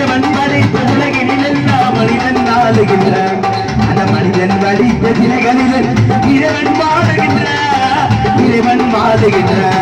இறைவன் படைத்த உலகினில் எல்லாம் மனிதன் ஆளுகின்ற அந்த மனிதன் வடித்த திரைகளில் இறைவன் வாழுகின்ற இறைவன் வாழுகின்ற.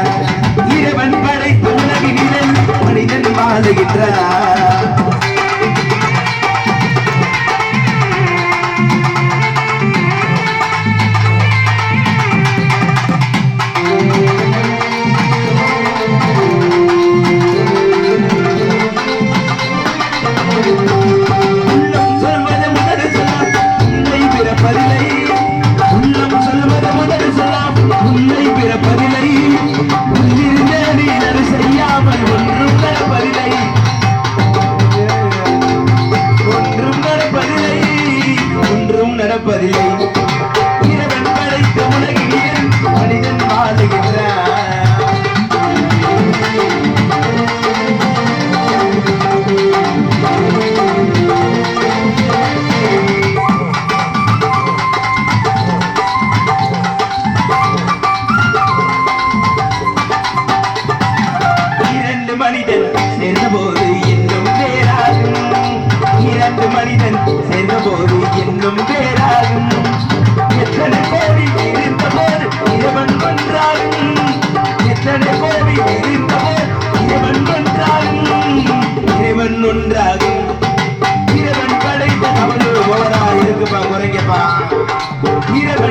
இறைவன்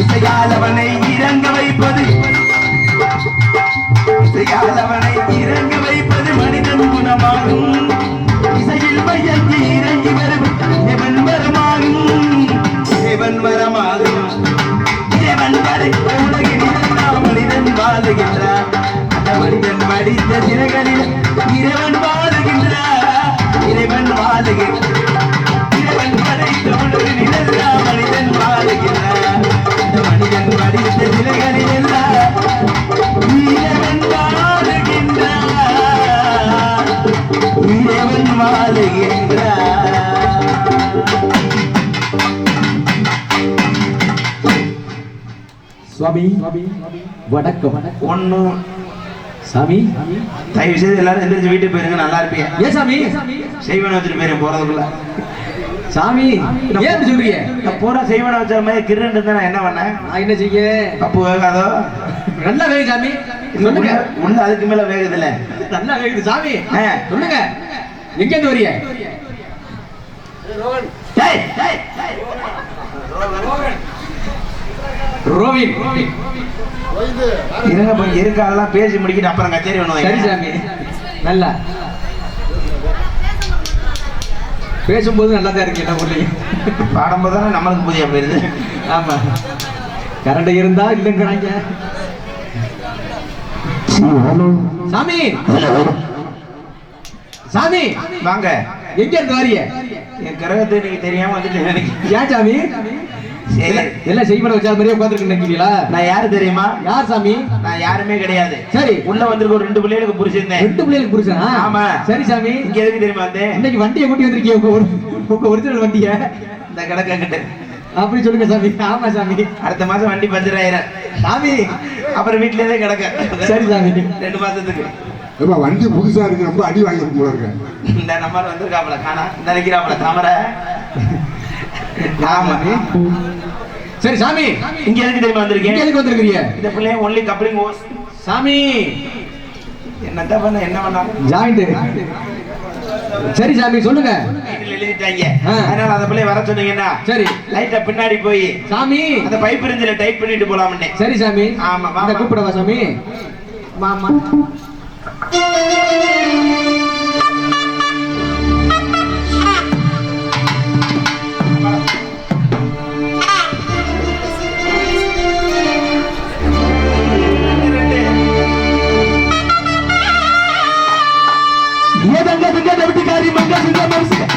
இசையால் அவனை இறங்க வைப்பது. இசையால் அவனை இறங்க வைப்பது மனிதன் குணமாகும். இசையில் மயங்கி இறங்கி வரும் எவன் வரமாகும். எவன் வரமாகும். இறைவன் வரை உலகில் மனிதன் வாழுகின்றான் அந்த மனிதன் படித்த தினங்களில் இறைவன் வாழுகின்றார். இறைவன் வாழுகின்றான் இறைவன் படைத்த உலகில் மனிதன் வாழுகின்றான் சுவாமி வணக்கம். ஒன்னும் சாமி. தயவு செய்து எல்லாரும் எந்திரிச்சு வீட்டுக்கு போயிருங்க நல்லா இருப்பீங்க. ஏன் சாமி? செய்வன வச்சுட்டு போயிரு போறதுக்குள்ள. சாமி ஏன் சொல்றீங்க? நான் பூரா செய்வன வச்ச மாதிரி இருந்தா நான் என்ன பண்ணேன்? நான் என்ன செய்ய? பப்பு வேகாதோ? நல்லா வேகுது சாமி. சொல்லுங்க. உள்ள அதுக்கு மேல வேகுது இல்ல நல்லா வேகுது சாமி. ஆ. சொல்லுங்க. எங்க இருந்து வரீங்க ரோவின். இருங்க போய் இருக்காலாம் பேசி முடிக்கிட்டு அப்புறம் கச்சேரி சரி பண்ணுவாங்க சாமி. நல்லா. பேசும்போது நல்லா தான் இருக்கு என்ன ஊர்லயும். பாடும்போது தானே நம்மளுக்கு புதிய போயிருது. ஆமா. கரண்ட் இருந்தா இல்லைங்கிறாங்க. சாமி. சாமி. வாங்க. எங்க இருந்து வாரிய என் கிரகத்தை நீங்க தெரியாம வந்துட்டு ஏன் சாமி? சரி. எல்லாம் செய்வன வச்சா மாதிரியே உட்காந்துருக்கு நினைக்கிறீங்களா? நான் யாரு தெரியுமா? யார் சாமி? நான் யாருமே கிடையாது. சரி. உள்ள வந்திருக்க ஒரு ரெண்டு பிள்ளைகளுக்கு புரிச்சிருந்தேன் ரெண்டு பிள்ளைகளுக்கு புருஷனா ஆமா. சரி சாமி. இங்க எதுக்கு தெரியுமா வந்து? இன்னைக்கு வண்டியை கூட்டி வந்திருக்கீங்க உங்க ஒரு- உங்க ஒரிஜினல் வண்டிய. இந்த கிடக்கிட்டு அப்படி சொல்லுங்க சாமி. ஆமா சாமி. அடுத்த மாசம் வண்டி பஞ்சர் ஆயிரம். சாமி. அப்புறம் வீட்டுல கிடக்க. சரி சாமி. ரெண்டு மாசத்துக்கு. ஏப்பா வண்டி புதுசா இருக்கு ரொம்ப அடி வாங்கி போல இருக்கு. இந்த நம்பர் வந்திருக்காப்ல காணா. நினைக்கிறாப்ல தாமரை. ஆமா. சரி சாமி. இங்க எதுக்கு தெரியுமா இங்க வந்திருக்கேன் எதுக்கு வந்திருக்கிறீங்க? இந்த பிள்ளைய ஒன்லி கப்ளிங் ஓஸ் சாமி. என்னத்த பண்ண என்ன பண்ணாலும் ஜாயிண்ட் சரி சாமி சொல்லுங்க. எழுதிட்டாங்க. அதனால அந்த பிள்ளைய வர சொன்னீங்கன்னா சரி. லைட்டா பின்னாடி போய் சாமி. அந்த பைப் இருந்துல டைப் பண்ணிட்டு போலாம்னே. சரி சாமி. ஆமா, வா, இந்த வா. கூப்பிடவா சாமி? மாமா.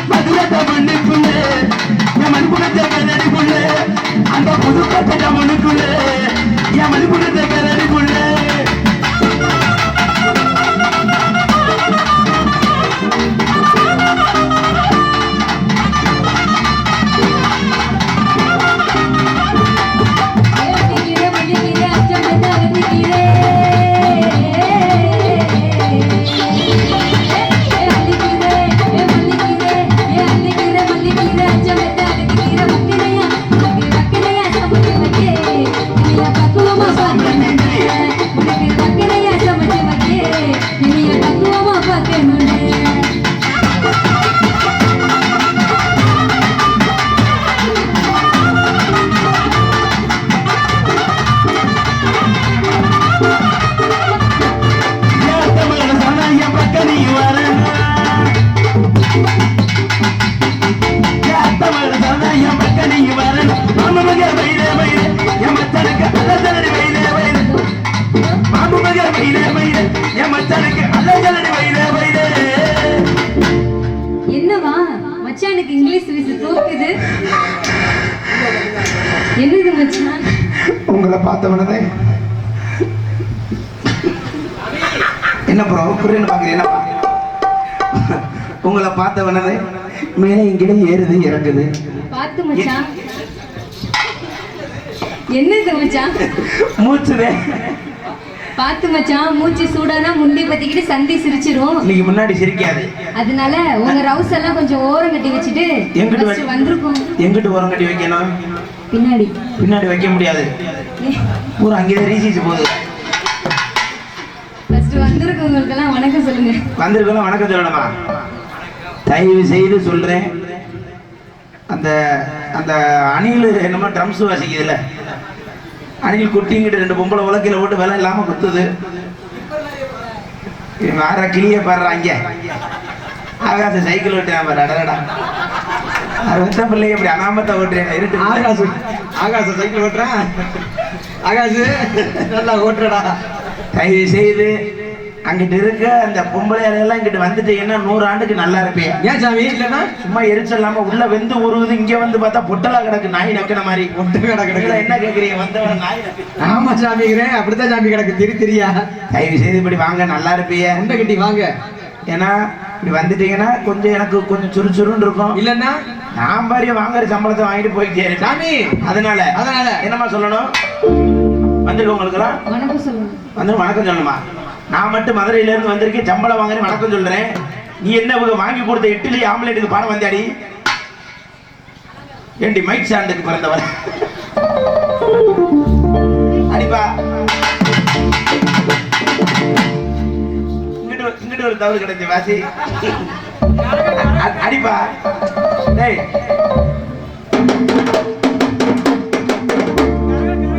பதிலத்தை மண்ணுக்குள்ளே என் மதிப்புணத்தை கரடிக்குள்ளே அந்த புதுக்கத்தை மண்ணுக்குள்ளே என் மதிப்புணத்தை கரடிக்குள்ளே Thank you. உங்களை பார்த்தவனதே. என்ன ப்ரோ புரியல பாக்குறீங்க உங்களை பார்த்தவனதே. மேலே இங்கிட்ட ஏறுது இறங்குது. பார்த்து மச்சான். என்னது மச்சான்? மூச்சுதே. பார்த்து மச்சான் மூச்சு சூடானா முண்டி பத்திக்கிட்டு சந்தி சிரிச்சிரும். இன்னைக்கு முன்னாடி சிரிக்காது. அதனால உங்க ரவுஸ் எல்லாம் கொஞ்சம் ஓரம் கட்டி வச்சுட்டு எங்கிட்டு வந்திருக்கோம். எங்கிட்டு உரம் கட்டி வைக்கணும்? பின்னாடி. பின்னாடி வைக்க முடியாது. பூரா அங்கேயே ரீசிச்சு போகுது. வந்திருக்கவங்களுக்கெல்லாம் வணக்கம் சொல்லுங்க. வந்திருக்கோம் வணக்கம் சொல்லணுமா? தயவு செய்து சொல்றேன். அந்த அந்த அணில் என்னமோ ட்ரம்ஸ் வாசிக்குதுல்ல. அணில் குட்டிங்கிட்டு ரெண்டு பொம்பளை உலக்கையில போட்டு விலை இல்லாம குத்துது. வேற கிளிய பாடுறாங்க ஆகாச சைக்கிள் ஓட்டுறான் பாரு அடடா அது வந்த பிள்ளைங்க இப்படி அனாமத்தை ஓட்டுறேன் இருட்டு ஆகாசு ஆகாச சைக்கிள் ஓட்டுறேன். ஆகாசு நல்லா ஓட்டுறடா. தயவு செய்து அங்கிட்டு இருக்க அந்த பொம்பளை எல்லாம் இங்கிட்டு வந்துட்டீங்கன்னா நூறு ஆண்டுக்கு நல்லா இருப்பேன். ஏன் சாமி? இல்லைன்னா? சும்மா எரிச்சல் இல்லாம உள்ள வெந்து உருகுது இங்க வந்து பார்த்தா பொட்டலா கிடக்கு நாய் நக்கின மாதிரி. ஒட்டு கிடக்கு. என்ன கேக்குறீங்க? வந்தவன நாய் ஆமா சாமிங்கிறேன் அப்படித்தான் சாமி கிடக்கு. திரி திரியா. தயவு செய்து இப்படி வாங்க நல்லா இருப்பீங்க உண்டை கட்டி வாங்க. ஏன்னா இப்படி வந்துட்டீங்கன்னா கொஞ்சம் எனக்கு கொஞ்சம் சுறுசுறுன்னு இருக்கும். இல்லன்னா? நான் பாரிய வாங்குற சம்பளத்தை வாங்கிட்டு போயிட்டே சாமி! அதனால அதனால? என்னம்மா சொல்லணும்? வந்திருக்கவங்களுக்கெல்லாம் வணக்கம் சொல்லுங்க. வந்து வணக்கம் சொல்லணுமா? நான் மட்டும் மதுரையில இருந்து வந்திருக்கேன் சம்பளம் வாங்குறேன் வணக்கம் சொல்றேன். நீ என்ன இவங்க வாங்கி கொடுத்த இட்லி ஆம்லேட்டுக்கு பாடம் வந்தாடி? ஏண்டி மைக் சாண்டுக்கு பிறந்தவர் அடிப்பா. இங்கிட்டு ஒரு- தவறு கிடைச்சு வாசி. அடிப்பா. டேய்.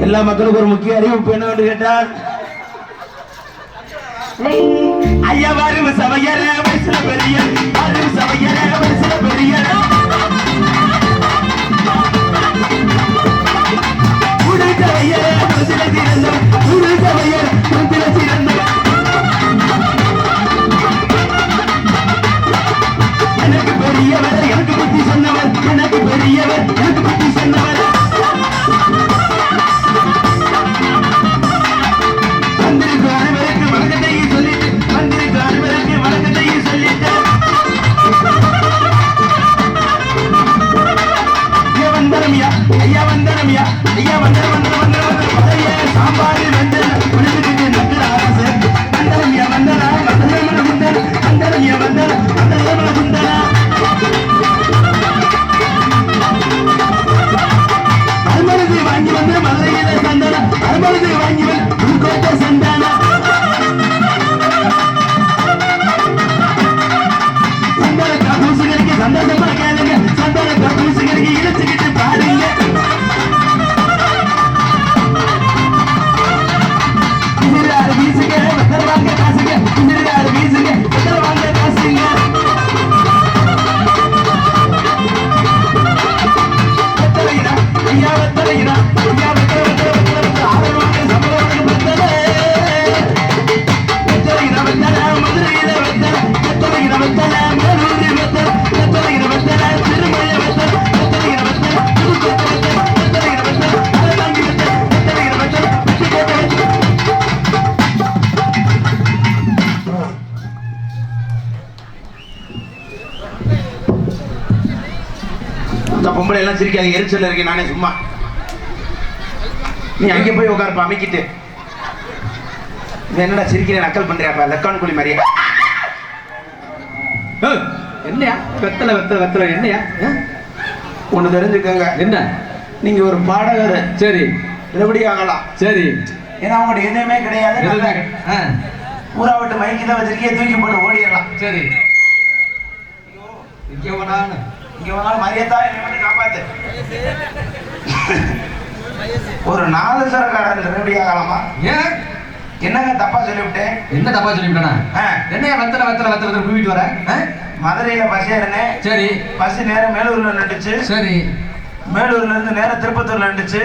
எல்லா மக்களுக்கும் ஒரு முக்கிய அறிவிப்பு என்னவென்று கேட்டார் ஐயா வரும் சமையல வயசுல பெரிய வரும் சமையல வயசுல பெரிய. எனக்கு பெரியவர் எனக்கு புத்தி சொன்னவர் எனக்கு பெரியவர். எல்லாம் சிரிக்காது எரிச்சல் இருக்கு நானே சும்மா. நீ அங்கே போய் உட்காருப்பா அமைக்கிட்டு. என்னடா சிரிக்கிறேன் நக்கல் பண்றியாப்பா லக்கான் குழி மாதிரியா? என்னையா? வெத்தலை வெத்தலை வெத்தலை என்னையா? ஒண்ணு தெரிஞ்சுக்கோங்க. என்ன? நீங்க ஒரு பாடகர். சரி. எப்படி ஆகலாம் சரி. ஏன்னா உங்கள்ட்ட எதுவுமே கிடையாது. ஊரா விட்டு மைக்கு தான் வச்சிருக்கே தூக்கி போட்டு ஓடிடலாம். சரி. வேணான்னு. இங்க நாள் மரியத்தா என்னை மட்டும் காப்பாத்து. ஒரு நாலு சரக்காரன் ரெடி ஆகலாமா ஏன்? என்னங்க தப்பா சொல்லிவிட்டேன்? என்ன தப்பா சொல்லிவிட்டேனா? ஆ, என்னையா வெத்தலை வெத்தலை வெத்தலை கூப்பிட்டு வர? மதுரையில பஸ் ஏறினேன் சரி. பஸ் நேரம் மேலூர்ல நின்றுச்சு. சரி. மேலூர்ல இருந்து நேரம் திருப்பத்தூர்ல நின்றுச்சு.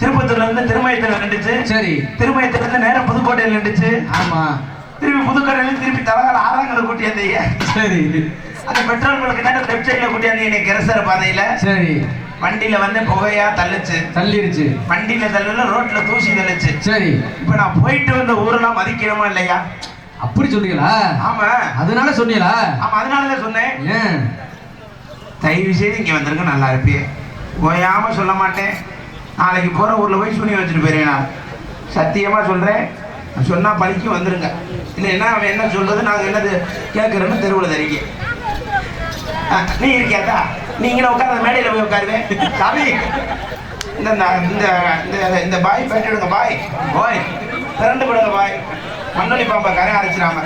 திருப்பத்தூர்ல இருந்து திருமயத்துல நின்றுச்சு. சரி. திருமயத்துல இருந்து நேரம் புதுக்கோட்டையில் நின்றுச்சு. ஆமா. திருப்பி புதுக்கோட்டையில திருப்பி தலகால ஆறாங்கல கூட்டி சரி. அந்த பெட்ரோல் பங்க் தானே லெஃப்ட் சைடுல கூட்டியாந்து என்னை கிரசர பாதையில சரி. வண்டியில வந்து புகையா தள்ளுச்சு. தள்ளிருச்சு. வண்டியில தள்ளல ரோட்ல தூசி தள்ளுச்சு சரி. இப்ப நான் போயிட்டு வந்த ஊரெல்லாம் மதிக்கணுமா இல்லையா? அப்படி சொல்றீங்களா ஆமா. அதனால சொன்னீங்களா? ஆமா அதனாலதான் சொன்னேன். தயவு செய்து இங்க வந்திருக்க நல்லா இருப்பியே. ஓயாம சொல்ல மாட்டேன். நாளைக்கு போற ஊர்ல போய் சூனியம் வச்சுட்டு போயிருவேன் நான் சத்தியமா சொல்றேன். சொன்னா பழிக்கு வந்துருங்க. இல்லைன்னா அவன் என்ன சொல்றது நாங்க என்னது கேட்கறோன்னு தெருவில் தெரிவிக்க நீ இருக்கியாத்தா நீங்களும் உட்கார மேடையில போய் உட்காருவேன். சாமி இந்த இந்த- இந்த பாய் பேட்டி விடுங்க பாய். பாய் திரண்டு விடுங்க பாய். மண்ணொலி பாம்பா கரை அரைச்சிடாம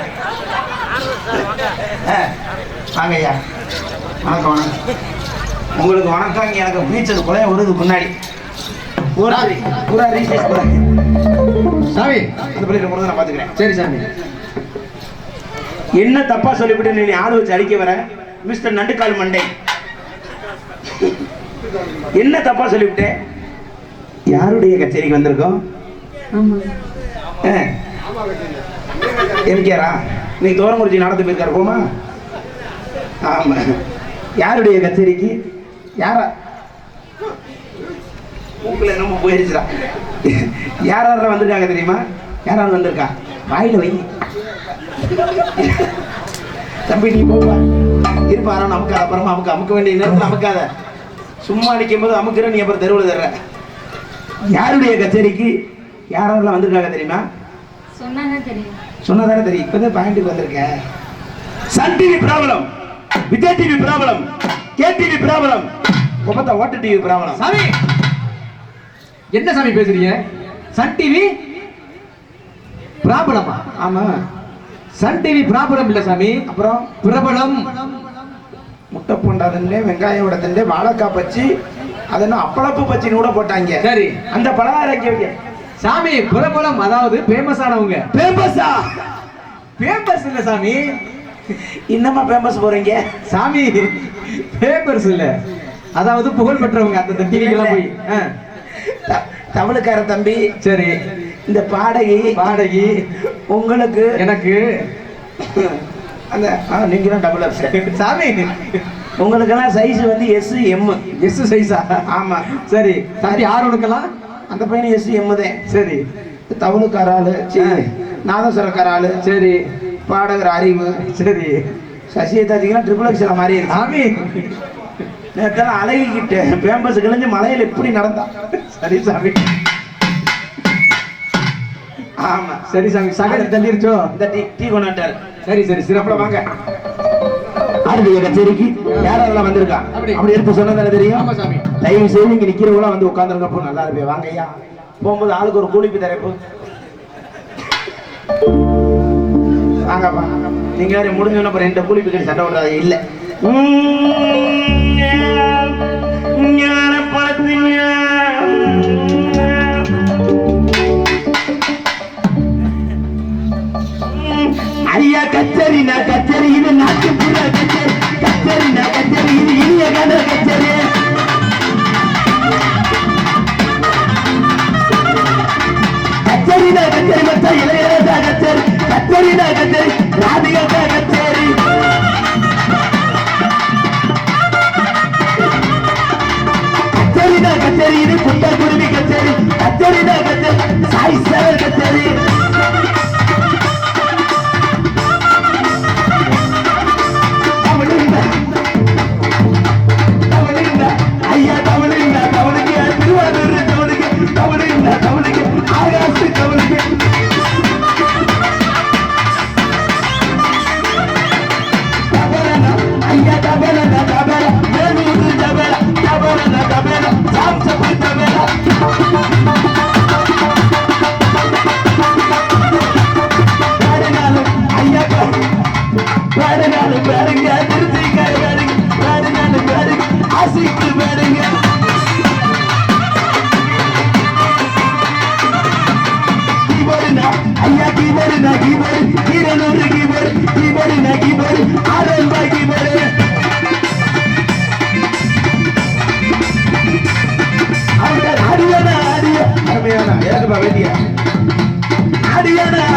வாங்க ஐயா வணக்கம் வணக்கம். உங்களுக்கு வணக்கம் இங்க எனக்கு நீச்சல் கொலைய வருது முன்னாடி. சாமி. அந்த பிள்ளைங்க கூட நான் பாத்துக்கிறேன் சரி சாமி. என்ன தப்பா சொல்லிவிட்டு நீ ஆள் வச்சு அடிக்க வர? மிஸ்டர் நண்டுக்கால் மண்டை. என்ன தப்பா சொல்லிவிட்டேன் யாருடைய கச்சேரிக்கு வந்திருக்கோம்? எம்கேரா? நீ தோரங்குறிச்சி நடந்து போயிருக்காரு போமா ஆமா. யாருடைய கச்சேரிக்கு? யாரா? மூக்குல என்னமோ போயிருச்சுடா. யார் யாரெல்லாம் வந்திருக்காங்க தெரியுமா? யார் யார் வந்திருக்கா? வாயில வை. தம்பி நீ போவா இருப்பாரா? நமக்கு அப்புறமா அமுக்கு அமுக்க வேண்டிய நேரத்தில் அமுக்காத சும்மா நிற்கும் போது அமுக்குற நீ அப்புறம் தெருவில் தர்ற. யாருடைய கச்சேரிக்கு யார் யாரெல்லாம் வந்திருக்காங்க தெரியுமா? சொன்னாதான் தெரியும். சொன்னதானே தெரியும். இப்பதான் பாயிண்ட்டுக்கு வந்திருக்கேன் Sun TV problem. Vijay TV problem. K TV problem ஒப்பத்த ஓட்டு டிவி ப்ராப்ளம். சாமி! என்ன சாமி பேசுறீங்க? சன் டிவி பிராபலமா ஆமா. சன் டிவி பிராபலம் இல்ல சாமி. அப்புறம்? பிரபலம். முட்டை பூண்டாதுன்னு வெங்காயம் உடத்துண்டு வாழைக்காய் பச்சி அதெல்லாம் அப்பளப்பு பச்சின்னு கூட போட்டாங்க. சரி. அந்த பலகாரம் வைக்க சாமி பிரபலம் அதாவது ஃபேமஸ் ஆனவங்க பேம்பஸா ஃபேமஸ் இல்ல சாமி. இன்னமா பேம்பஸ் போறீங்க? சாமி ஃபேமஸ் இல்ல. அதாவது புகழ் பெற்றவங்க அந்த டிவிக்கெல்லாம் போய். தமிழுக்கார தம்பி. சரி. இந்த பாடகி வாடகை உங்களுக்கு எனக்கு அந்த நீங்களும் டபுள் அப்செட் சாமி. உங்களுக்கெல்லாம் சைஸ் வந்து எஸ் எம் எஸ் சைஸா ஆமா. சரி தம்பி ஆரோனுக்கெல்லாம் அந்த பையன் எஸ் எம் தான். சரி. தவளுக்கார ஆளு சரி. நாதஸ்வரக்கார ஆளு சரி. பாடகர் அறிவு. சரி. சசியை தாச்சிங்கன்னா ட்ரிபிள் எக்ஸ்ல மாதிரி சாமி. நேரத்தில் அழகிக்கிட்டு பேம்பஸ் கிழிஞ்சு மலையில எப்படி நடந்தான். சரி சாமி. ஆமா. சரி சாமி சகதி தள்ளிருச்சோ? இந்த டீ டீ கொண்டாட்டாரு. சரி சரி சிறப்புல வாங்க. ஆருடைய கச்சேரிக்கு யாரெல்லாம் வந்திருக்கா? அப்படி. எடுத்து சொன்னதானே தெரியும்? தயவு செய்து இங்க நிக்கிறவங்களாம் வந்து உட்காந்துருக்கப்போ நல்லா இருப்பேன் வாங்க ஐயா. போகும்போது ஆளுக்கு ஒரு கூலிப்பு தரப்பு வாங்கப்பா. நீங்க வேற முடிஞ்சோன்னு ரெண்டு கூலிப்பு கட்டி சண்டை விடுறாது இல்ல. இனிய ஐயா நான் கச்சேரி இது நாட்டுப்புற கச்சேரி. நான் கச்சேரி இது இனிய கதை கச்சேரி. கச்சேரினா கச்சேரி மச்சா இளையராஜா கச்சேரி. கச்சேரினா கச்சேரி ராதிகா கச்சேரி. பகதியா அடியான.